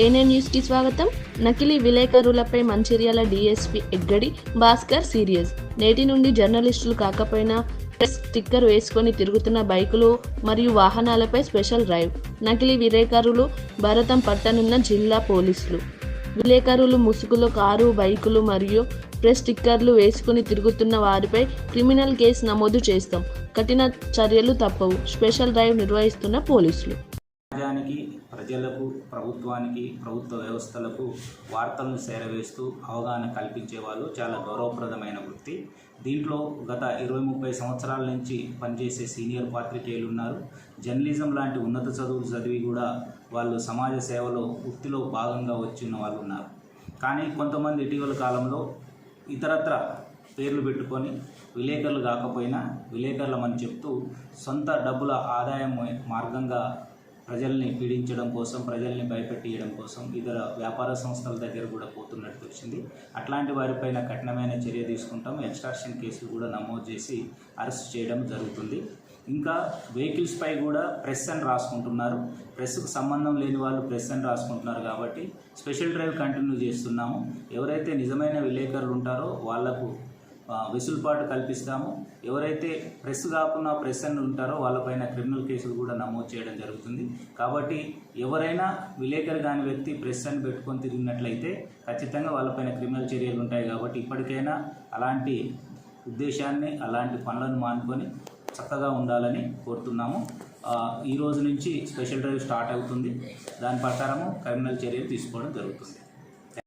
ఏనే న్యూస్కి స్వాగతం? నకిలీ విలేకరులపై మంచిర్యాల డీఎస్పీ ఎగ్గడి భాస్కర్ సీరియస్. నేటి నుండి జర్నలిస్టులు కాకపోయినా ప్రెస్ స్టిక్కర్ వేసుకొని తిరుగుతున్న బైకులు మరియు వాహనాలపై స్పెషల్ డ్రైవ్. నకిలీ విలేకరులు భరతం పట్టనున్న జిల్లా పోలీసులు. విలేకరులు ముసుగులో కారు బైకులు మరియు ప్రెస్ స్టిక్కర్లు వేసుకుని తిరుగుతున్న వారిపై క్రిమినల్ కేసు నమోదు చేస్తాం. కఠిన చర్యలు తప్పవు. స్పెషల్ డ్రైవ్ నిర్వహిస్తున్న పోలీసులు. సమాజానికి ప్రజలకు ప్రభుత్వానికి ప్రభుత్వ వ్యవస్థలకు వార్తలను చేరవేస్తూ అవగాహన కల్పించే వాళ్ళు చాలా గౌరవప్రదమైన వృత్తి. దీంట్లో గత ఇరవై ముప్పై సంవత్సరాల నుంచి పనిచేసే సీనియర్ పాత్రికేయులు ఉన్నారు. జర్నలిజం లాంటి ఉన్నత చదువులు చదివి కూడా వాళ్ళు సమాజ సేవలో వృత్తిలో భాగంగా వచ్చిన వాళ్ళు ఉన్నారు. కానీ కొంతమంది ఇటీవల కాలంలో ఇతరత్ర పేర్లు పెట్టుకొని విలేకరులు కాకపోయినా విలేకరులమని చెప్తూ సొంత డబ్బుల ఆదాయం మార్గంగా ప్రజల్ని పీడించడం కోసం ప్రజల్ని భయపెట్టియడం కోసం ఇతర వ్యాపార సంస్థల దగ్గర కూడా పోతున్నట్టు వచ్చింది. అట్లాంటి వారిపైన కఠినమైన చర్య తీసుకుంటాం. ఎక్స్ట్రాక్షన్ కేసులు కూడా నమోదు చేసి అరెస్ట్ చేయడం జరుగుతుంది. ఇంకా వెహికల్స్పై కూడా ప్రెస్ అని రాసుకుంటున్నారు. ప్రెస్కు సంబంధం లేని వాళ్ళు ప్రెస్ అని రాసుకుంటున్నారు కాబట్టి స్పెషల్ డ్రైవ్ కంటిన్యూ చేస్తున్నాము. ఎవరైతే నిజమైన విలేకరులు ఉంటారో వాళ్ళకు వెసులుబాటు కల్పిస్తాము. ఎవరైతే ప్రెస్ కాకుండా ప్రెస్ అని ఉంటారో వాళ్ళపైన క్రిమినల్ కేసులు కూడా నమోదు చేయడం జరుగుతుంది. కాబట్టి ఎవరైనా విలేకరు కాని వ్యక్తి ప్రెస్ అని పెట్టుకొని తిరిగినట్లయితే ఖచ్చితంగా వాళ్ళపైన క్రిమినల్ చర్యలు ఉంటాయి కాబట్టి ఇప్పటికైనా అలాంటి ఉద్దేశాన్ని అలాంటి పనులను మానుకొని చక్కగా ఉండాలని కోరుతున్నాము. ఈ రోజు నుంచి స్పెషల్ డ్రైవ్ స్టార్ట్ అవుతుంది. దాని ప్రకారము క్రిమినల్ చర్యలు తీసుకోవడం జరుగుతుంది.